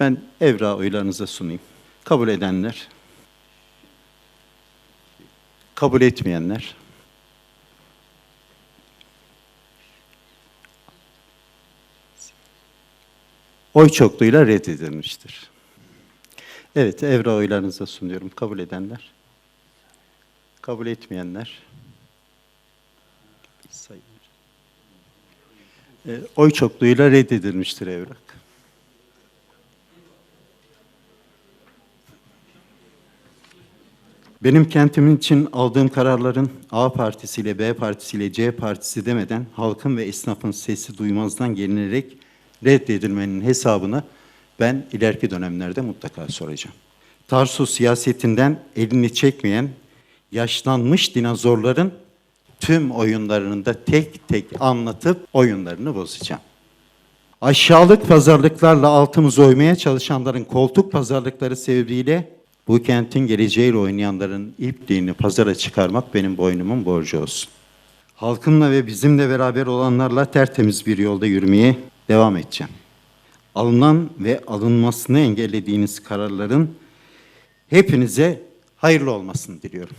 Ben evrağı oylarınıza sunayım. Kabul edenler, kabul etmeyenler, oy çokluğuyla reddedilmiştir. Evet, evrağı oylarınıza sunuyorum. Kabul edenler, kabul etmeyenler. E, oy çokluğuyla reddedilmiştir evrak. Benim kentimin için aldığım kararların A partisiyle, B partisiyle, C partisi demeden halkın ve esnafın sesi duymazdan gelinerek reddedilmenin hesabını ben ileriki dönemlerde mutlaka soracağım. Tarsus siyasetinden elini çekmeyen yaşlanmış dinozorların tüm oyunlarını da tek tek anlatıp oyunlarını bozacağım. Aşağılık pazarlıklarla altımızı oymaya çalışanların koltuk pazarlıkları sebebiyle bu kentin geleceğiyle oynayanların ipliğini pazara çıkarmak benim boynumun borcu olsun. Halkımla ve bizimle beraber olanlarla tertemiz bir yolda yürümeye devam edeceğim. Alınan ve alınmasını engellediğiniz kararların hepinize hayırlı olmasını diliyorum.